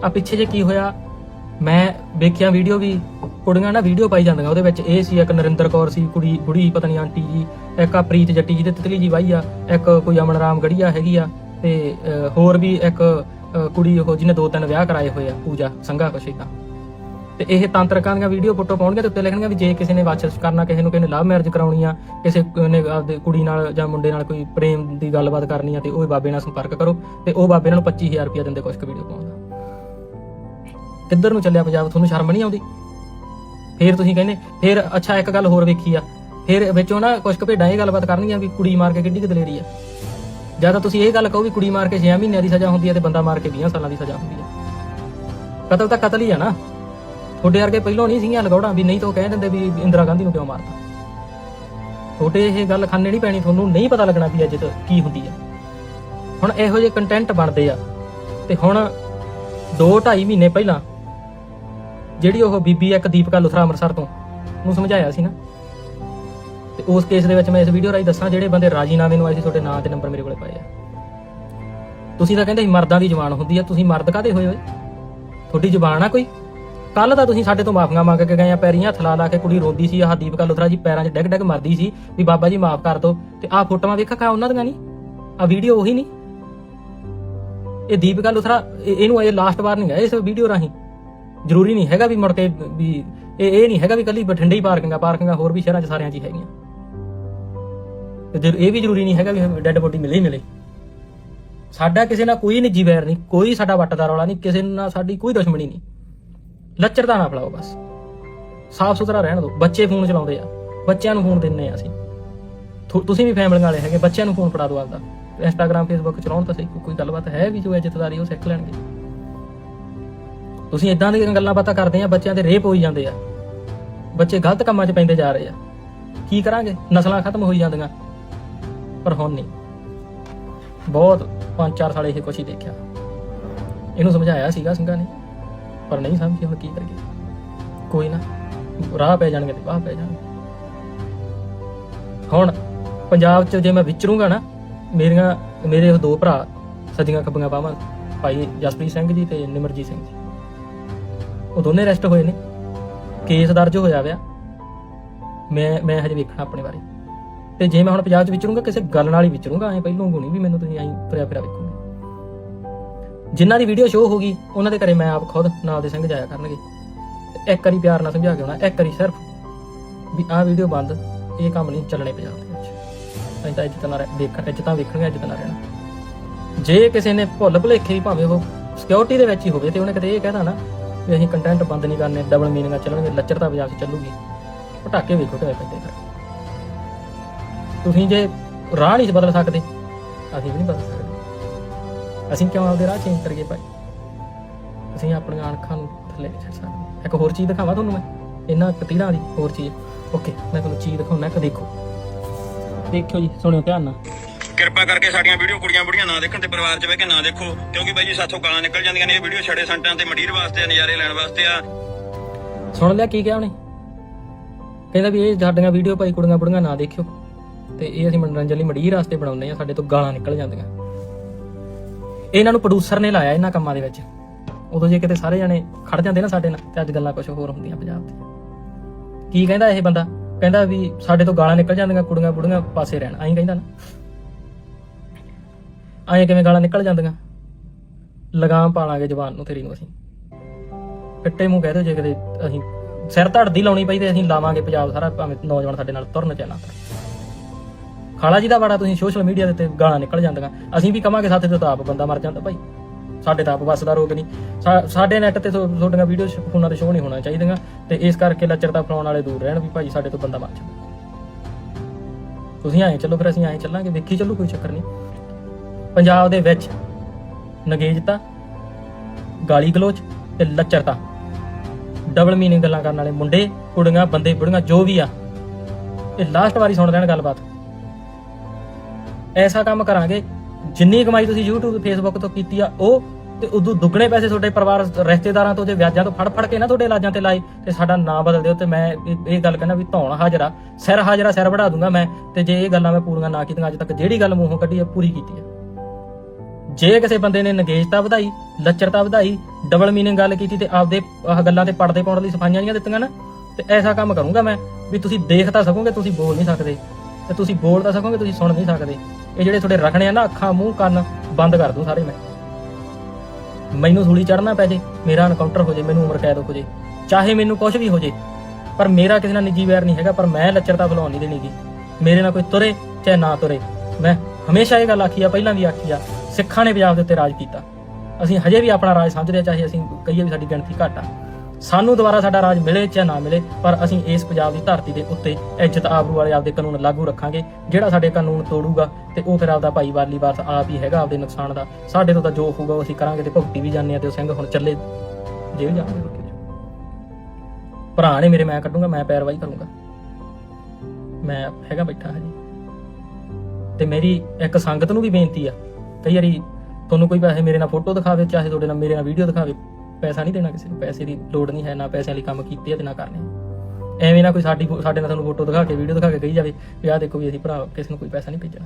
ਆ ਪਿੱਛੇ ਜੇ ਕੀ ਹੋਇਆ ਮੈਂ ਵੇਖਿਆ ਵੀਡੀਓ ਵੀ, ਕੁੜੀਆਂ ਨਾ ਵੀਡੀਓ ਪਾਈ ਜਾਂਦੀਆਂ ਉਹਦੇ ਵਿੱਚ। ਇਹ ਸੀ ਇੱਕ ਨਰਿੰਦਰ ਕੌਰ ਸੀ, ਕੁੜੀ, ਬੁੜੀ, ਪਤਾ ਨਹੀਂ ਆਂਟੀ ਜੀ, ਇੱਕ ਆ ਪ੍ਰੀਤ ਜੱਟੀ ਜੀ ਤੇ ਤਿਤਲੀ ਜੀ ਵਾਈ ਆ, ਇੱਕ ਕੋਈ ਅਮਨ ਰਾਮ ਗੜੀਆ ਹੈਗੀ ਆ ਤੇ ਹੋਰ ਵੀ ਇੱਕ ਕੁੜੀ ਉਹ ਜਿਹਨੇ ਦੋ ਤਿੰਨ ਵਿਆਹ ਕਰਾਏ ਹੋਏ ਆ, ਪੂਜਾ, ਸੰਘਾ ਕੁਛ ਏਦਾਂ। ਤੇ ਇਹ ਤਾਂਤਰਿਕਾਂ ਦੀਆਂ ਵੀਡੀਓ ਫੋਟੋ ਪਾਉਣਗੇ ਤੇ ਉੱਤੇ ਲਿਖਣਗੇ ਵੀ ਜੇ ਕਿਸੇ ਨੇ ਵਾਚਸ ਕਰਨਾ, ਕਿਸੇ ਨੂੰ ਕਿਸੇ ਨੇ ਲਵ ਮੈਰਿਜ ਕਰਾਉਣੀ ਆ, ਕਿਸੇ ਨੇ ਆਪਦੇ ਕੁੜੀ ਨਾਲ ਜਾਂ ਮੁੰਡੇ ਨਾਲ ਕੋਈ ਪ੍ਰੇਮ ਦੀ ਗੱਲਬਾਤ ਕਰਨੀ ਆ ਤੇ ਉਹ ਬਾਬੇ ਨਾਲ ਸੰਪਰਕ ਕਰੋ ਤੇ ਉਹ ਬਾਬੇ ਇਹਨਾਂ ਨੂੰ 25000 ਰੁਪਇਆ ਦਿੰਦੇ ਕੁਛ ਕੁ ਵੀਡੀਓ ਪਾਉਣ ਦਾ। ਕਿੱਧਰ ਨੂੰ ਚੱਲਿਆ ਪੰਜਾਬ? ਤੁਹਾਨੂੰ ਸ਼ਰਮ ਨਹੀਂ ਆਉਂਦੀ? ਫੇਰ ਤੁਸੀਂ ਕਹਿੰਦੇ, ਫੇਰ ਅੱਛਾ ਇੱਕ ਗੱਲ ਹੋਰ ਵੇਖੀ ਆ। ਫੇਰ ਵਿੱਚੋਂ ਨਾ ਕੁਝ ਕੁ ਇਹ ਗੱਲਬਾਤ ਕਰਨਗੀਆਂ ਵੀ ਕੁੜੀ ਮਾਰ ਕੇ ਕਿੱਡੀ ਕੁ ਦਲੇਰੀ ਆ। ਜਾਂ ਤਾਂ ਤੁਸੀਂ ਇਹ ਗੱਲ ਕਹੋ ਵੀ ਕੁੜੀ ਮਾਰ ਕੇ 6 ਮਹੀਨਿਆਂ ਦੀ ਸਜ਼ਾ ਹੁੰਦੀ ਹੈ ਤੇ ਬੰਦਾ ਮਾਰ ਕੇ 20 ਸਾਲਾਂ ਦੀ ਸਜ਼ਾ ਹੁੰਦੀ ਹੈ ਕਤਲ ਤਾਂ ਕਤਲ ਹੀ ਆ ਨਾ। ਤੁਹਾਡੇ ਵਰਗੇ ਪਹਿਲਾਂ ਨਹੀਂ ਸੀਗੀਆਂ ਲਗੌੜਾਂ ਵੀ ਨਹੀਂ ਤਾਂ ਉਹ ਕਹਿ ਦਿੰਦੇ ਵੀ ਇੰਦਰਾ ਗਾਂਧੀ ਨੂੰ ਕਿਉਂ ਮਾਰਤਾ। ਤੁਹਾਡੇ ਇਹ ਗੱਲ ਖਾਣੇ ਨਹੀਂ ਪੈਣੀ, ਤੁਹਾਨੂੰ ਨਹੀਂ ਪਤਾ ਲੱਗਣਾ ਵੀ ਅੱਜ ਕੀ ਹੁੰਦੀ ਆ। ਹੁਣ ਇਹੋ ਜਿਹੇ ਕੰਟੈਂਟ ਬਣਦੇ ਆ। ਤੇ ਹੁਣ 2 2.5 ਮਹੀਨੇ ਪਹਿਲਾਂ ਜਿਹੜੀ ਉਹ ਬੀਬੀ ਇੱਕ ਦੀਪਕਾ ਲੁਥਰਾ ਅੰਮ੍ਰਿਤਸਰ ਤੋਂ ਨੂੰ ਸਮਝਾਇਆ ਸੀ ਨਾ। ਤੇ ਉਸ ਕੇਸ ਦੇ ਵਿੱਚ ਮੈਂ ਇਸ ਵੀਡੀਓ ਰਾਹੀਂ ਦੱਸਾਂ, ਜਿਹੜੇ ਬੰਦੇ ਰਾਜੀਨਾਮੇ ਨੂੰ ਆਏ ਸੀ, ਤੁਹਾਡੇ ਨਾਂ ਤੇ ਨੰਬਰ ਮੇਰੇ ਕੋਲੇ ਪਏ ਆ। ਤੁਸੀਂ ਤਾਂ ਕਹਿੰਦੇ ਸੀ ਮਰਦਾਂ ਦੀ ਜ਼ੁਬਾਨ ਹੁੰਦੀ ਆ, ਤੁਸੀਂ ਮਰਦ ਕਾਦੇ ਹੋਏ ਹੋਏ? ਤੁਹਾਡੀ ਜ਼ੁਬਾਨ ਆ ਕੋਈ? ਕੱਲ ਤਾਂ ਤੁਸੀਂ ਸਾਡੇ ਤੋਂ ਮਾਫੀਆਂ ਮੰਗ ਕੇ ਗਏ ਆ ਪੈਰੀਆਂ ਥਲਾ ਲਾ ਕੇ ਕੁੜੀ ਰੋਂਦੀ ਸੀ, ਆਹ ਦੀਪਕਾ ਲੁਥਰਾ ਜੀ ਪੈਰਾਂ 'ਚ ਡਿੱਗ ਡਿੱਗ ਮਰਦੀ ਸੀ, ਵੀ ਬਾਬਾ ਜੀ ਮਾਫ ਕਰ ਦਿਓ ਤੇ ਆਹ ਫੋਟੋਆਂ ਵੇਖਾ ਕਾ ਉਹਨਾਂ ਦੀਆਂ ਨਹੀਂ? ਆ ਵੀਡੀਓ ਉਹੀ ਨਹੀਂ? ਇਹ ਦੀਪਕਾ ਲੁਥਰਾ ਇਹਨੂੰ ਇਹ ਲਾਸਟ ਵਾਰ ਨਹੀਂ ਹੈ ਇਸ ਵੀਡੀਓ ਰਾਹੀਂ। ਜ਼ਰੂਰੀ ਨਹੀਂ ਹੈਗਾ ਵੀ ਮੁੜ ਕੇ ਵੀ ਇਹ ਇਹ ਨਹੀਂ ਹੈਗਾ ਵੀ ਕੱਲੀ ਬਠਿੰਡੇ ਹੀ ਪਾਰਕਿੰਗਾਂ ਪਾਰਕਿੰਗਾਂ ਹੋਰ ਵੀ ਸ਼ਹਿਰਾਂ 'ਚ ਸਾਰਿਆਂ 'ਚ ਹੀ ਹੈਗੀਆਂ। ਤੇ ਇਹ ਵੀ ਜ਼ਰੂਰੀ ਨਹੀਂ ਹੈਗਾ ਵੀ ਡੈੱਡ ਬੋਡੀ ਮਿਲੇ ਹੀ ਮਿਲੇ। ਸਾਡਾ ਕਿਸੇ ਨਾਲ ਕੋਈ ਨਿੱਜੀ ਵੈਰ ਨਹੀਂ, ਕੋਈ ਸਾਡਾ ਵੱਟਦਾ ਰੌਲਾ ਨਹੀਂ, ਕਿਸੇ ਨਾਲ ਸਾਡੀ ਕੋਈ ਦੁਸ਼ਮਣੀ ਨਹੀਂ। ਲੱਚਰਦਾ ਨਾ ਫਲਾਓ ਬਸ। ਸਾਫ਼ ਸੁਥਰਾ ਰਹਿਣ ਦਿਓ। ਬੱਚੇ ਫੋਨ ਚਲਾਉਂਦੇ ਆ। ਬੱਚਿਆਂ ਨੂੰ ਫੋਨ ਦਿੰਨੇ ਆ ਅਸੀਂ। ਤੁਸੀਂ ਵੀ ਫੈਮਲੀਆਂ ਵਾਲੇ ਹੈਗੇ, ਬੱਚਿਆਂ ਨੂੰ ਫੋਨ ਪੜਾ ਦਿਓ ਆਪਦਾ। ਇੰਸਟਾਗ੍ਰam ਫੇਸਬੁੱਕ ਚਲਾਉਣ ਤਾਂ ਸਹੀ, ਕੋਈ ਗੱਲਬਾਤ ਹੈ ਵੀ ਜੋ ਇੱਜ਼ਤਦਾਰੀ ਉਹ ਸਿੱਖ ਲੈਣਗੇ। ਤੁਸੀਂ ਇਦਾਂ ਦੀਆਂ ਗੱਲਾਂ ਬਾਤਾਂ ਕਰਦੇ ਆ, ਬੱਚਿਆਂ ਦੇ ਰੇਪ ਹੋਈ ਜਾਂਦੇ ਆ। ਬੱਚੇ ਗਲਤ ਕੰਮਾਂ 'ਚ ਪੈਂਦੇ ਜਾ ਰਹੇ ਆ। ਕੀ ਕਰਾਂਗੇ? ਨਸਲਾਂ ਖਤਮ ਹੋਈ ਜਾਂਦੀਆਂ। ਪਰ ਹੁਣ ਨਹੀਂ। ਬਹੁਤ 5-4 ਸਾਲ ਇਹ ਕੁਛ ਹੀ ਦੇਖਿਆ। ਇਹਨੂੰ ਸਮਝਾਇਆ ਸੀਗਾ ਸਿੰਘਾਂ ਨੇ। ਪਰ ਨਹੀਂ ਸਮਝੀ, ਹੁਣ ਕੀ ਕਰੀਏ? ਕੋਈ ਨਾ। ਰਾਹ ਪੈ ਜਾਣਗੇ ਤੇ ਬਾਹ ਪੈ ਜਾਣਗੇ। ਹੁਣ ਪੰਜਾਬ 'ਚ ਜੇ ਮੈਂ ਵਿਚਰੂੰਗਾ ਨਾ, ਮੇਰੀਆਂ, ਮੇਰੇ ਉਹ ਦੋ ਭਰਾ ਸਦੀਆਂ ਖੱਬੀਆਂ ਬਾਹਾਂ, ਭਾਈ ਜਸਪ੍ਰੀਤ ਸਿੰਘ ਜੀ ਤੇ ਨਿਮਰਜੀਤ ਸਿੰਘ ਜੀ। ਉਹ ਦੋਨੇ ਅਰੈਸਟ ਹੋਏ ਨੇ। ਕੇਸ ਦਰਜ ਹੋਇਆ ਵਿਆ ਮੈਂ ਮੈਂ ਹਜੇ ਵੇਖਣਾ ਆਪਣੇ ਬਾਰੇ। ਤੇ ਜੇ ਮੈਂ ਹੁਣ ਪੰਜਾਬ 'ਚ ਵਿਚਰੂੰਗਾ, ਕਿਸੇ ਗੱਲ ਨਾਲ ਹੀ ਵਿਚਰੂੰਗਾ, ਐ ਪਹਿਲੋਂ ਗੁਣੀ ਵੀ ਮੈਨੂੰ ਤੁਸੀਂ ਐਂ ਫਿਰਿਆ ਫਿਰਿਆ ਵੇਖੋਗੇ। ਜਿਨ੍ਹਾਂ ਦੀ ਵੀਡੀਓ ਸ਼ੋਅ ਹੋਗੀ ਉਹਨਾਂ ਦੇ ਘਰੇ ਮੈਂ ਆਪ ਖੁਦ ਨਾਲ ਦੇ ਸਿੰਘ ਜਾਇਆ ਕਰਨਗੇ। ਇੱਕ ਵਾਰੀ ਪਿਆਰ ਨਾਲ ਸਮਝਾ ਕੇ ਆਉਣਾ, ਇੱਕ ਵਾਰੀ ਸਿਰਫ ਵੀ ਆਹ ਵੀਡੀਓ ਬੰਦ, ਇਹ ਕੰਮ ਨਹੀਂ ਚੱਲਣੇ ਪੰਜਾਬ ਦੇ ਵਿੱਚ। ਅਸੀਂ ਤਾਂ ਇੱਜ਼ਤ ਨਾਲ ਰਹਿ- ਦੇਖਣ, ਇੱਜ਼ਤਾਂ ਵੇਖਣਗੇ ਇੱਜ਼ਤ ਨਾਲ ਰਹਿਣਾ। ਜੇ ਕਿਸੇ ਨੇ ਭੁੱਲ ਭੁਲੇਖੇ ਵੀ ਭਾਵੇਂ ਉਹ ਸਿਕਿਉਰਿਟੀ ਦੇ ਵਿੱਚ ਹੀ ਹੋਵੇ ਤੇ ਉਹਨੇ ਕਦੇ ਇਹ ਕਹਿਤਾ ਨਾ ਵੀ ਅਸੀਂ ਕੰਟੈਂਟ ਬੰਦ ਨਹੀਂ ਕਰਨੇ ਡਬਲ ਮੀਨਿੰਗਾਂ ਚੱਲਣਗੇ, ਲੱਚਰਤਾ ਪੰਜਾਬ 'ਚ ਚੱਲੂਗੀ। ਪਟਾਕੇ ਵੇਖੋ ਕਿਵੇਂ ਪੈਂਦੇ ਫਿਰ। ਤੁਸੀਂ ਜੇ ਰਾਹ ਨਹੀਂ ਬਦਲ ਸਕਦੇ, ਅਸੀਂ ਵੀ ਨਹੀਂ ਬਦਲ ਸਕਦੇ। ਅਸੀਂ ਕਿਉਂ ਆਪਦੇ ਰਾਹ ਚੇਂਜ ਕਰੀਏ ਭਾਈ? ਅਸੀਂ ਆਪਣੀਆਂ ਅੱਖਾਂ ਨੂੰ ਥੱਲੇ ਨਹੀਂ ਛੱਡ ਸਕਦੇ। ਇੱਕ ਹੋਰ ਚੀਜ਼ ਦਿਖਾਵਾਂ ਤੁਹਾਨੂੰ ਮੈਂ, ਇਹਨਾਂ ਕਤੀੜਾਂ ਦੀ ਹੋਰ ਚੀਜ਼। ਓਕੇ ਮੈਂ ਤੁਹਾਨੂੰ ਚੀਜ਼ ਦਿਖਾਉਣਾ, ਇੱਕ ਦੇਖੋ। ਦੇਖਿਓ ਜੀ, ਸੁਣਿਓ ਧਿਆਨ ਨਾਲ। ਕਿਰਪਾ ਕਰਕੇ ਸਾਡੀਆਂ ਵੀਡੀਓ ਕੁੜੀਆਂ ਬੁੜੀਆਂ ਨਾ ਦੇਖਣ ਤੇ ਪਰਿਵਾਰ 'ਚ ਬਹਿ ਕੇ ਨਾ ਦੇਖੋ ਕਿਉਂਕਿ ਬਾਈ ਜੀ ਸਾਥੋਂ ਗਾਲਾਂ ਨਿਕਲ ਜਾਂਦੀਆਂ ਨੇ ਇਹ ਵੀਡੀਓ ਛੜੇ ਸੰਟਾਂ ਤੇ ਮੰਡੀਰ ਵਾਸਤੇ ਆ, ਨਜ਼ਾਰੇ ਲੈਣ ਵਾਸਤੇ ਆ। ਸੁਣ ਲਿਆ ਕੀ ਕਿਹਾ ਉਹਨੇ? ਕਹਿੰਦਾ ਵੀ ਇਹ ਸਾਡੀਆਂ ਵੀਡੀਓ ਭਾਈ ਕੁੜੀਆਂ ਬੁੜੀਆਂ ਨਾ ਦੇਖਿਓ। ਤੇ ਇਹ ਅਸੀਂ ਮਨੋਰੰਜਨ ਲਈ ਮੜੀ ਰਾਸਤੇ ਬਣਾਉਂਦੇ ਆ ਸਾਡੇ ਤੋਂ ਗਾਲਾਂ ਨਿਕਲ ਜਾਂਦੀਆਂ। ਇਹਨਾਂ ਨੂੰ ਪ੍ਰੋਡਿਊਸਰ ਨੇ ਲਾਇਆ ਇਹਨਾਂ ਕੰਮਾਂ ਦੇ ਵਿੱਚ। ਉਦੋਂ ਜੇ ਕਿਤੇ ਸਾਰੇ ਜਣੇ ਖੜ ਜਾਂਦੇ ਨਾ ਸਾਡੇ ਨਾਲ ਤੇ ਅੱਜ ਗੱਲਾਂ ਕੁਝ ਹੋਰ ਹੁੰਦੀਆਂ ਪੰਜਾਬ 'ਚ ਕੀ ਕਹਿੰਦਾ ਇਹ ਬੰਦਾ? ਕਹਿੰਦਾ ਵੀ ਸਾਡੇ ਤੋਂ ਗਾਲਾਂ ਨਿਕਲ ਜਾਂਦੀਆਂ ਕੁੜੀਆਂ ਬੁੜੀਆਂ ਪਾਸੇ ਰਹਿਣ ਐਂ ਕਹਿੰਦਾ ਨਾ। ਐਂ ਕਿਵੇਂ ਗਾਲਾਂ ਨਿਕਲ ਜਾਂਦੀਆਂ? ਲਗਾਮ ਪਾ ਲਾਂਗੇ ਜ਼ਬਾਨ ਨੂੰ ਤੇਰੀ ਨੂੰ ਅਸੀਂ। ਫਿੱਟੇ ਮੂੰਹ ਕਹਿ ਦਿਓ ਜੇ ਕਦੇ ਅਸੀਂ ਸਿਰ ਧੜਦੀ ਲਾਉਣੀ ਪਈ ਤੇ ਅਸੀਂ ਲਾਵਾਂਗੇ ਪੰਜਾਬ ਸਾਰਾ, ਭਾਵੇਂ ਨੌਜਵਾਨ ਸਾਡੇ ਨਾਲ ਤੁਰਨ ਚੱਲਾਂ ਖਾਲਾ ਜੀ ਦਾ ਬੜਾ ਤੁਸੀਂ ਸੋਸ਼ਲ ਮੀਡੀਆ ਦੇ ਉੱਤੇ ਗਾਲਾਂ ਨਿਕਲ ਜਾਂਦੀਆਂ। ਅਸੀਂ ਵੀ ਕਵਾਂਗੇ ਸਾਥੇ ਤੇ ਤਾਂ ਆਪ ਬੰਦਾ ਮਰ ਜਾਂਦਾ ਭਾਈ। ਸਾਡੇ ਤਾਂ ਆਪ ਵੱਸਦਾ ਰੋਗ ਨਹੀਂ। ਸਾਡੇ ਨੈਟ ਤੇ ਤੁਹਾਡੀਆਂ ਵੀਡੀਓ ਫੋਨਾਂ ਤੇ ਸ਼ੋਅ ਨਹੀਂ ਹੋਣਾ ਚਾਹੀਦੀਆਂ। ਤੇ ਇਸ ਕਰਕੇ ਲੱਚਰਤਾ ਫਲਾਉਣ ਵਾਲੇ ਦੂਰ ਰਹਿਣ ਵੀ ਭਾਈ ਸਾਡੇ ਤੋਂ ਬੰਦਾ ਮਰ ਜਾਂਦਾ। ਤੁਸੀਂ ਆਏ ਚੱਲੋ ਫਿਰ ਅਸੀਂ ਆਏ ਚੱਲਾਂਗੇ। ਵੇਖੀ ਚੱਲੂ ਕੋਈ ਚੱਕਰ ਨਹੀਂ। ਪੰਜਾਬ ਦੇ ਵਿੱਚ ਨਗੇਜਤਾ, ਗਾਲੀ ਗਲੋਚ ਤੇ ਲੱਚਰਤਾ। ਡਬਲ ਮੀਨਿੰਗ ਗੱਲਾਂ ਕਰਨ ਵਾਲੇ ਮੁੰਡੇ, ਕੁੜੀਆਂ, ਬੰਦੇ, ਬੁੜੀਆਂ ਜੋ ਵੀ ਆ, ਇਹ ਲਾਸਟ ਵਾਰੀ ਸੁਣ ਲੈਣ ਗੱਲਬਾਤ। ਐਸਾ ਕੰਮ ਕਰਾਂਗੇ, ਜਿੰਨੀ ਕਮਾਈ ਤੁਸੀਂ YouTube ਤੇ Facebook ਤੋਂ ਕੀਤੀ ਆ, ਉਹ ਤੇ ਉਦੋਂ ਦੁੱਗਣੇ ਪੈਸੇ ਤੁਹਾਡੇ ਪਰਿਵਾਰ, ਰਿਸ਼ਤੇਦਾਰਾਂ ਤੋਂ ਜੇ ਵਿਆਜਾਂ ਤੋਂ ਫੜ ਫੜ ਕੇ ਨਾ ਤੁਹਾਡੇ ਇਲਾਜਾਂ ਤੇ ਲਾਏ, ਤੇ ਸਾਡਾ ਨਾਂ ਬਦਲ ਦਿਓ ਤੇ ਮੈਂ ਇਹ- ਗੱਲ ਕਹਿੰਦਾ ਵੀ ਧੌਣ ਹਾਜ਼ਰਾ, ਸਿਰ ਹਾਜ਼ਰਾ ਸਿਰ ਵੜਾ ਦੂੰਗਾ ਮੈਂ, ਤੇ ਜੇ ਇਹ ਗੱਲਾਂ ਮੈਂ ਪੂਰੀਆਂ ਨਾ ਕੀਤੀਆਂ, ਅੱਜ ਤੱਕ ਜਿਹੜੀ ਗੱਲ ਮੂੰਹੋਂ ਕੱਢੀ ਹੈ ਪੂਰੀ ਕੀਤੀ ਹੈ ਜੇ ਕਿਸੇ ਬੰਦੇ ਨੇ ਨਗੇਜਤਾ ਵਧਾਈ ਲੱਚਰਤਾ ਵਧਾਈ ਡਬਲ ਮੀਨਿੰਗ ਗੱਲ ਕੀਤੀ ਤੇ ਆਪਦੇ ਆਹ ਗੱਲਾਂ ਤੇ ਪੜਦੇ ਪਾਉਣ ਲਈ ਸਫਾਈਆਂ ਜੀਆਂ ਦਿੱਤੀਆਂ ਨਾ, ਤੇ ਐਸਾ ਕੰਮ ਕਰੂੰਗਾ ਮੈਂ ਵੀ ਤੁਸੀਂ ਦੇਖ ਤਾਂ ਸਕੋਗੇ, ਤੁਸੀਂ ਬੋਲ ਨਹੀਂ ਸਕਦੇ ਤੇ ਤੁਸੀਂ ਬੋਲ ਤਾਂ ਸਕੋਗੇ, ਤੁਸੀਂ ਸੁਣ ਨਹੀਂ ਸਕਦੇ। ਇਹ ਜਿਹੜੇ ਤੁਹਾਡੇ ਰੱਖਣੇ ਆ ਨਾ, ਅੱਖਾਂ, ਮੂੰਹ, ਕੰਨ, ਬੰਦ ਕਰ ਦੂੰ ਸਾਰੇ ਮੈਂ। ਮੈਨੂੰ ਸੂਲੀ ਚੜਨਾ ਪੈ ਜੇ, ਮੇਰਾ ਐਨਕਾਊਂਟਰ ਹੋ ਜੇ, ਮੈਨੂੰ ਉਮਰ ਕੈਦ ਹੋ ਜੇ, ਚਾਹੇ ਮੈਨੂੰ ਕੁਝ ਵੀ ਹੋ ਜੇ, ਪਰ ਮੇਰਾ ਕਿਸੇ ਨਾਲ ਨਿੱਜੀ ਵੈਰ ਨਹੀਂ ਹੈਗਾ, ਪਰ ਮੈਂ ਲੱਚਰਤਾ ਫਲਾਉਣ ਨਹੀਂ ਦੇਣੀਗੀ ਮੇਰੇ ਨਾਲ ਕੋਈ ਤੁਰੇ, ਚਾਹੇ ਨਾ ਤੁਰੇ। ਮੈਂ ਹਮੇਸ਼ਾ ਇਹ ਗੱਲ ਆਖੀ ਆ, ਪਹਿਲਾਂ ਵੀ ਆਖੀ ਆ ਸਿੱਖਾਂ ਨੇ ਪੰਜਾਬ ਦੇ ਉੱਤੇ ਰਾਜ ਕੀਤਾ। ਅਸੀਂ ਹਜੇ ਵੀ ਆਪਣਾ ਰਾਜ ਸਮਝਦੇ ਆ ਚਾਹੇ ਅਸੀਂ ਕਹੀਏ ਵੀ ਸਾਡੀ ਗਿਣਤੀ ਘੱਟ ਆ। ਸਾਨੂੰ ਦੁਬਾਰਾ ਸਾਡਾ ਰਾਜ ਮਿਲੇ ਚਾਹੇ ਨਾ ਮਿਲੇ, ਪਰ ਅਸੀਂ ਇਸ ਪੰਜਾਬ ਦੀ ਧਰਤੀ ਦੇ ਉੱਤੇ ਇੱਜ਼ਤ ਆਬਰੂ ਵਾਲੇ ਆਪਦੇ ਕਾਨੂੰਨ ਲਾਗੂ ਰੱਖਾਂਗੇ, ਜਿਹੜਾ ਸਾਡੇ ਕਾਨੂੰਨ ਤੋੜੂਗਾ ਤੇ ਉਹ ਫਿਰ ਆਪਦਾ ਭਾਈ ਵਾਲੀ ਵਾਰਸ ਆਪ ਹੀ ਹੈਗਾ ਆਪਦੇ ਨੁਕਸਾਨ ਦਾ। ਸਾਡੇ ਤੋਂ ਤਾਂ ਜੋ ਹੋਊਗਾ ਉਹ ਅਸੀਂ ਕਰਾਂਗੇ ਤੇ ਭੁਗਤੀ ਵੀ ਜਾਂਦੇ ਆ ਤੇ ਉਹ ਸਿੰਘ ਹੁਣ ਚੱਲੇ। ਜੇਲ੍ਹ ਜਾਣਗੇ ਰੋਟੀ ਭਰਾ ਨੇ ਮੇਰੇ ਮੈਂ ਕੱਢੂਗਾ, ਮੈਂ ਪੈਰਵਾਈ ਕਰੂੰਗਾ। ਮੈਂ ਹੈਗਾ ਬੈਠਾ ਹਜੇ। ਤੇ ਮੇਰੀ ਇੱਕ ਸੰਗਤ ਨੂੰ ਵੀ ਬੇਨਤੀ ਆ ਕਈ ਵਾਰੀ ਤੁਹਾਨੂੰ ਕੋਈ ਪੈਸੇ ਮੇਰੇ ਨਾਲ ਫੋਟੋ ਦਿਖਾਵੇ, ਚਾਹੇ ਤੁਹਾਡੇ ਨਾਲ ਮੇਰੇ ਨਾਲ ਵੀਡੀਓ ਦਿਖਾਵੇ, ਪੈਸਾ ਨਹੀਂ ਦੇਣਾ ਕਿਸੇ ਨੂੰ, ਪੈਸੇ ਦੀ ਲੋੜ ਨਹੀਂ ਹੈ, ਨਾ ਪੈਸਿਆਂ ਲਈ ਕੰਮ ਕੀਤੇ ਆ ਤੇ ਨਾ ਕਰਨੇ। ਐਵੇਂ ਨਾ ਕੋਈ ਸਾਡੀ ਫੋ- ਸਾਡੇ ਨਾਲ ਤੁਹਾਨੂੰ ਫੋਟੋ ਦਿਖਾ ਕੇ ਵੀਡੀਓ ਦਿਖਾ ਕੇ ਕਹੀ ਜਾਵੇ ਵੀ ਆਹ ਦੇਖੋ ਵੀ ਅਸੀਂ ਭਰਾ, ਕਿਸੇ ਨੂੰ ਕੋਈ ਪੈਸਾ ਨਹੀਂ ਭੇਜਣਾ।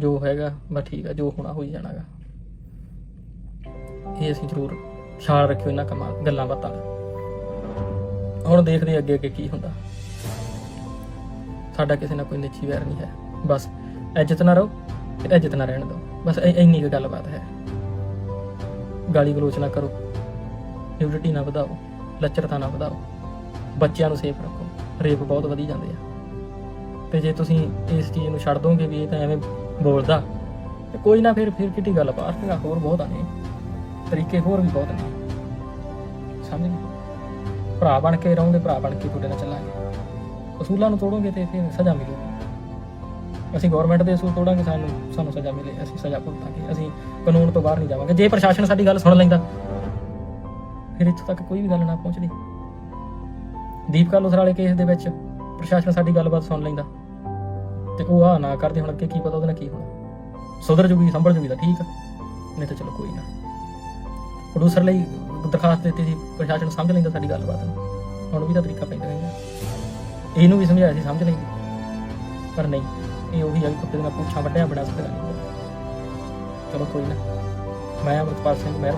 ਜੋ ਹੈਗਾ, ਬਸ ਠੀਕ ਆ, ਜੋ ਹੋਣਾ ਹੋਈ ਜਾਣਾਗਾ। ਇਹ ਅਸੀਂ ਜ਼ਰੂਰ ਖਿਆਲ ਰੱਖਿਓ ਇਹਨਾਂ ਕੰਮਾਂ, ਗੱਲਾਂ ਬਾਤਾਂ ਦਾ। ਹੁਣ ਦੇਖਦੇ ਅੱਗੇ ਅੱਗੇ ਕੀ ਹੁੰਦਾ। ਸਾਡਾ ਕਿਸੇ ਨਾਲ ਕੋਈ ਨਿੱਜੀ ਵੈਰ ਨਹੀਂ ਹੈ। ਬਸ ਇੱਜ਼ਤ ਨਾ ਰਹੋ ਤੇ ਇੱਜ਼ਤ ਨਾਲ ਰਹਿਣ ਦਿਓ। ਬਸ ਇ- ਇੰਨੀ ਕੁ ਗੱਲਬਾਤ ਹੈ। ਗਾਲੀ ਗਲੋਚ ਨਾ ਕਰੋ। ਨਿਊਡਿਟੀ ਨਾ ਵਧਾਓ। ਲੱਚਰਤਾ ਨਾ ਵਧਾਓ। ਬੱਚਿਆਂ ਨੂੰ ਸੇਫ ਰੱਖੋ। ਰੇਪ ਬਹੁਤ ਵਧੀ ਜਾਂਦੇ ਆ। ਤੇ ਜੇ ਤੁਸੀਂ ਇਸ ਚੀਜ਼ ਨੂੰ ਛੱਡ ਦੋਗੇ ਵੀ ਇਹ ਤਾਂ ਐਵੇਂ ਬੋਲਦਾ, ਤੇ ਕੋਈ ਨਾ ਫਿਰ ਫਿਰ ਕਿੱਡੀ ਗੱਲ ਬਾਹਰ ਤੇ ਹੋਰ ਬਹੁਤ ਆ ਤਰੀਕੇ ਹੋਰ ਵੀ ਬਹੁਤ ਨੇ। ਸਮਝ ਗਏ? ਭਰਾ ਬਣ ਕੇ ਰਹੋਗੇ, ਭਰਾ ਬਣ ਕੇ ਤੁਹਾਡੇ ਨਾਲ ਚੱਲਾਂਗੇ। ਅਸੂਲਾਂ ਨੂੰ ਤੋੜੋਗੇ ਤੇ ਫਿਰ ਸਜ਼ਾ ਮਿਲੂਗੀ। ਅਸੀਂ ਗਵਰਨਮੈਂਟ ਦੇ ਅਸੂਲ ਤੋੜਾਂਗੇ, ਸਾਨੂੰ ਸਾਨੂੰ ਸਜ਼ਾ ਮਿਲੇ, ਅਸੀਂ ਸਜ਼ਾ ਭੁਗਤਾਂਗੇ, ਅਸੀਂ ਕਾਨੂੰਨ ਤੋਂ ਬਾਹਰ ਨਹੀਂ ਜਾਵਾਂਗੇ। ਜੇ ਪ੍ਰਸ਼ਾਸਨ ਸਾਡੀ ਗੱਲ ਸੁਣ ਲੈਂਦਾ, ਫਿਰ ਇੱਥੋਂ ਤੱਕ ਕੋਈ ਵੀ ਗੱਲ ਨਾ ਪਹੁੰਚਦੀ। ਦੀਪ ਕਾਲੋਸਰ ਵਾਲੇ ਕੇਸ ਦੇ ਵਿੱਚ ਪ੍ਰਸ਼ਾਸਨ ਸਾਡੀ ਗੱਲਬਾਤ ਸੁਣ ਲੈਂਦਾ। ਤੇ ਉਹ ਆ ਨਾ ਕਰਦੇ ਹੁਣ ਅੱਗੇ ਕੀ ਪਤਾ ਉਹਦੇ ਨਾਲ ਕੀ ਹੋਣਾ ਸੁਧਰ ਜੂਗੀ, ਸੰਭਲ ਜੂਗੀ ਤਾਂ ਠੀਕ ਆ, ਨਹੀਂ ਤਾਂ ਚਲੋ ਕੋਈ ਨਾ। ਪ੍ਰੋਡਿਊਸਰ ਲਈ ਦਰਖਾਸਤ ਦਿੱਤੀ ਸੀ, ਪ੍ਰਸ਼ਾਸਨ ਸਮਝ ਲੈਂਦਾ ਸਾਡੀ ਗੱਲਬਾਤ ਨੂੰ। ਹੁਣ ਵੀ ਤਾਂ ਤਰੀਕਾ ਪੈਂਦਾ ਰਹਿੰਦਾ ਇਹਨੂੰ ਵੀ ਸਮਝਾਇਆ ਸੀ, ਸਮਝ ਲੈਂਦੀ। ਪਰ ਨਹੀਂ। ਇਹ ਉਹੀ ਆ ਵੀ ਕੁੱਤੇ ਦੀਆਂ ਪੁੱਛਾਂ ਵੱਡਿਆ ਬਣਾ ਸਕਦਾ ਚਲੋ ਕੋਈ ਨਾ। ਮੈਂ ਅਮਰਪਾਲ ਸਿੰਘ ਮਹਿਰ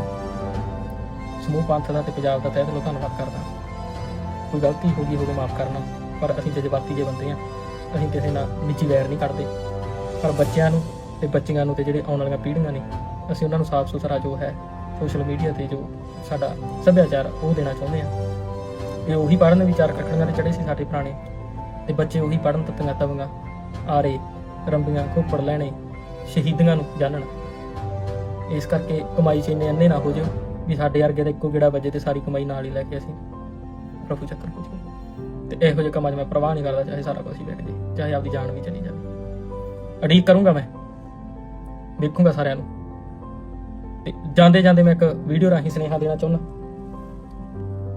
ਸਮੂਹ ਪੰਥ ਦਾ ਤੇ ਪੰਜਾਬ ਦਾ ਤਹਿ ਦਿਲੋਂ ਧੰਨਵਾਦ ਕਰਦਾ। ਕੋਈ ਗਲਤੀ ਹੋ ਗਈ ਹੋਵੇ ਮਾਫ ਕਰਨਾ, ਪਰ ਅਸੀਂ ਜਜ਼ਬਾਤੀ ਦੇ ਬੰਦੇ ਆ ਅਸੀਂ ਕਿਸੇ ਨਾਲ ਨਿੱਜੀ ਵੈਰ ਨਹੀਂ ਕਰਦੇ। ਪਰ ਬੱਚਿਆਂ ਨੂੰ ਤੇ ਬੱਚੀਆਂ ਨੂੰ ਤੇ ਜਿਹੜੇ ਆਉਣ ਵਾਲੀਆਂ ਪੀੜ੍ਹੀਆਂ ਨੇ, ਅਸੀਂ ਉਹਨਾਂ ਨੂੰ ਸਾਫ਼ ਸੁਥਰਾ ਜੋ ਹੈ, ਸੋਸ਼ਲ ਮੀਡੀਆ ਤੇ ਜੋ ਸਾਡਾ ਸੱਭਿਆਚਾਰ ਉਹ ਦੇਣਾ ਚਾਹੁੰਦੇ ਆ ਤੇ ਉਹੀ ਪੜਨ ਵਿਚਾਰ ਚਾਰ ਕੱਕੜੀਆਂ ਤੇ ਚੜੇ ਸੀ ਸਾਡੇ ਪੁਰਾਣੇ। ਤੇ ਬੱਚੇ ਉਹੀ ਪੜਨ ਤੱਤੀਆਂ ਤਵੀਆਂ ਆਰੇ ਰੰਬੀਆਂ ਖੋਪੜ ਲੈਣੇ, ਸ਼ਹੀਦੀਆਂ ਨੂੰ ਜਾਣਨ। ਇਸ ਕਰਕੇ ਕਮਾਈ 'ਚ ਇੰਨੇ ਅੰਨੇ ਨਾ ਹੋ ਜਾਓ ਵੀ ਸਾਡੇ ਵਰਗੇ ਦਾ ਇੱਕੋ ਗੇੜਾ ਵੱਜੇ ਤੇ ਸਾਰੀ ਕਮਾਈ ਨਾਲ ਹੀ ਲੈ ਕੇ ਅਸੀਂ ਪ੍ਰਭੂ ਚੱਕਰ ਹੋ ਜਾਈਏ ਤੇ ਇਹੋ ਜਿਹੇ ਕੰਮਾਂ 'ਚ ਮੈਂ ਪ੍ਰਵਾਹ ਨਹੀਂ ਕਰਦਾ, ਚਾਹੇ ਸਾਰਾ ਕੁਝ ਹੀ ਵਿਕ ਜੇ ਚਾਹੇ ਆਪਦੀ ਜਾਨ ਵੀ ਚਲੀ ਜਾਵੇ। ਅਡੀਕ ਕਰੂੰਗਾ ਮੈਂ। ਵੇਖੂੰਗਾ ਸਾਰਿਆਂ ਨੂੰ। ਤੇ ਜਾਂਦੇ ਜਾਂਦੇ ਮੈਂ ਇੱਕ ਵੀਡੀਓ ਰਾਹੀਂ ਸੁਨੇਹਾ ਦੇਣਾ ਚਾਹੁੰਦਾ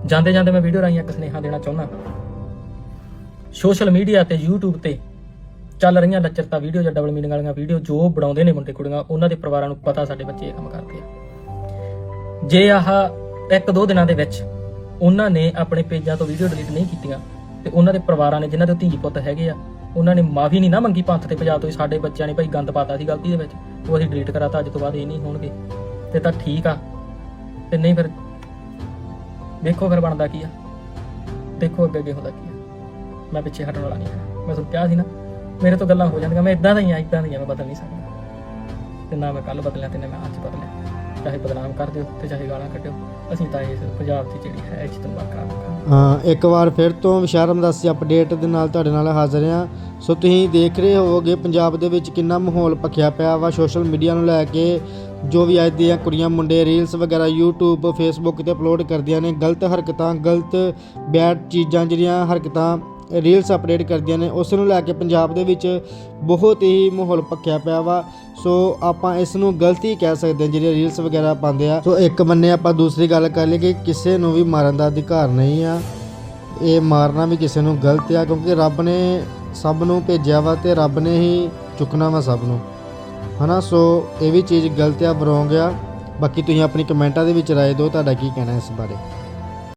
ਜਾਂਦੇ ਜਾਂਦੇ ਮੈਂ ਵੀਡੀਓ ਰਾਹੀਂ ਇੱਕ ਸੁਨੇਹਾ ਦੇਣਾ ਚਾਹੁੰਦਾ ਸੋਸ਼ਲ ਮੀਡੀਆ ਤੇ YouTube ਤੇ ਚੱਲ ਰਹੀਆਂ ਲੱਚਰਤਾ ਵੀਡੀਓ ਜਾਂ ਡਬਲ ਮੀਨਿੰਗ ਵਾਲੀਆਂ ਵੀਡੀਓ ਜੋ ਬਣਾਉਂਦੇ ਨੇ ਮੁੰਡੇ ਕੁੜੀਆਂ, ਉਹਨਾਂ ਦੇ ਪਰਿਵਾਰਾਂ ਨੂੰ ਪਤਾ ਸਾਡੇ ਬੱਚੇ ਇਹ ਕੰਮ ਕਰਦੇ ਆ। ਜੇ ਆਹ ਇੱਕ ਦੋ ਦਿਨਾਂ ਦੇ ਵਿੱਚ ਉਹਨਾਂ ਨੇ ਆਪਣੇ ਪੇਜਾਂ ਤੋਂ ਵੀਡੀਓ ਡਿਲੀਟ ਨਹੀਂ ਕੀਤੀਆਂ, ਤੇ ਉਹਨਾਂ ਦੇ ਪਰਿਵਾਰਾਂ ਨੇ ਜਿਨ੍ਹਾਂ ਦੇ ਧੀ ਪੁੱਤ ਹੈਗੇ ਆ, ਉਹਨਾਂ ਨੇ ਮਾਫੀ ਨਹੀਂ ਨਾ ਮੰਗੀ ਪੰਥ ਤੇ ਪੰਜਾਬ ਤੋਂ ਸਾਡੇ ਬੱਚਿਆਂ ਨੇ ਭਾਈ ਗੰਦ ਪਾਤਾ ਸੀ ਗਲਤੀ ਦੇ ਵਿੱਚ, ਉਹ ਅਸੀਂ ਡਿਲੀਟ ਕਰਾਤਾ, ਅੱਜ ਤੋਂ ਬਾਅਦ ਇਹ ਨਹੀਂ ਹੋਣਗੇ। ਤੇ ਤਾਂ ਠੀਕ ਆ। ਤੇ ਨਹੀਂ ਫਿਰ ਦੇਖੋ ਫਿਰ ਬਣਦਾ ਕੀ ਆ। ਦੇਖੋ ਅੱਗੇ ਅੱਗੇ ਹੁੰਦਾ ਕੀ ਆ। ਮੈਂ ਪਿੱਛੇ ਹਟਣ ਵਾਲਾ ਨਹੀਂ ਹਾਂ ਮੈਂ ਤੁਹਾਨੂੰ ਕਿਹਾ ਸੀ ਨਾ ਮੇਰੇ ਤੋਂ ਗੱਲਾਂ ਹੋ ਜਾਂਦੀਆਂ, ਮੈਂ ਇਦਾਂ ਦਾ ਹੀ ਆ ਇਦਾਂ ਦਾ ਹੀ ਆ, ਮੈਂ ਬਦਲ ਨਹੀਂ ਸਕਦਾ। ਤੇ ਨਾ ਮੈਂ ਕੱਲ ਬਦਲਿਆ ਤੇ ਨਾ ਮੈਂ ਅੱਜ ਬਦਲਿਆ। ਚਾਹੇ ਬਦਨਾਮ ਕਰ ਦਿਓ ਤੇ ਚਾਹੇ ਗਾਲਾਂ ਕੱਢਿਓ। ਅਸੀਂ ਤਾਂ ਇਸ ਪੰਜਾਬ ਦੀ ਜਿਹੜੀ ਹੈ ਇਸ ਤੋਂ ਬਾਕਰਾ ਹਾਂ, ਇੱਕ ਵਾਰ ਫਿਰ ਤੋਂ ਵਿਸ਼ਾਰਮ ਦਾਸੀ ਅਪਡੇਟ ਦੇ ਨਾਲ ਤੁਹਾਡੇ ਨਾਲ ਹਾਜ਼ਰ ਹਾਂ। ਸੋ ਤੁਸੀਂ ਦੇਖ ਰਹੇ ਹੋਵੋਗੇ ਪੰਜਾਬ ਦੇ ਵਿੱਚ ਕਿੰਨਾ ਮਾਹੌਲ ਪੱਖਿਆ ਪਿਆ ਵਾ ਸੋਸ਼ਲ ਮੀਡੀਆ ਨੂੰ ਲੈ ਕੇ। ਜੋ ਵੀ ਅੱਜ ਦੀਆਂ ਕੁੜੀਆਂ ਮੁੰਡੇ ਰੀਲਸ ਵਗੈਰਾ YouTube, Facebook ਤੇ ਅਪਲੋਡ ਕਰਦੀਆਂ ਨੇ, ਗਲਤ ਹਰਕਤਾਂ, ਗਲਤ ਬੈਡ ਚੀਜ਼ਾਂ ਜਿਹੜੀਆਂ ਹਰਕਤਾਂ ਰੀਲਸ ਅਪਡੇਟ ਕਰਦੀਆਂ ਨੇ, ਉਸ ਨੂੰ ਲੈ ਕੇ ਪੰਜਾਬ ਦੇ ਵਿੱਚ ਬਹੁਤ ਹੀ ਮਾਹੌਲ ਪੱਖਿਆ ਪਿਆ ਵਾ। ਸੋ ਆਪਾਂ ਇਸ ਨੂੰ ਗਲਤੀ ਕਹਿ ਸਕਦੇ ਹਾਂ ਜਿਹੜੇ ਰੀਲਸ ਵਗੈਰਾ ਪਾਉਂਦੇ ਆ। ਸੋ ਇੱਕ ਬੰਨੇ ਆਪਾਂ ਦੂਸਰੀ ਗੱਲ ਕਰ ਲਈ ਕਿ ਕਿਸੇ ਨੂੰ ਵੀ ਮਾਰਨ ਦਾ ਅਧਿਕਾਰ ਨਹੀਂ ਆ। ਇਹ ਮਾਰਨਾ ਵੀ ਕਿਸੇ ਨੂੰ ਗਲਤ ਆ, ਕਿਉਂਕਿ ਰੱਬ ਨੇ ਸਭ ਨੂੰ ਭੇਜਿਆ ਵਾ ਤੇ ਰੱਬ ਨੇ ਹੀ ਚੁੱਕਣਾ ਵਾ ਸਭ ਨੂੰ। ਹਨਾ? ਸੋ ਇਹ ਵੀ ਚੀਜ਼ ਗਲਤ ਆ ਬਰੋਂਗ ਆ। ਬਾਕੀ ਤੁਸੀਂ ਆਪਣੀ ਕਮੈਂਟਾਂ ਦੇ ਵਿੱਚ ਰਾਏ ਦਿਓ, ਤੁਹਾਡਾ ਕੀ ਕਹਿਣਾ ਇਸ ਬਾਰੇ?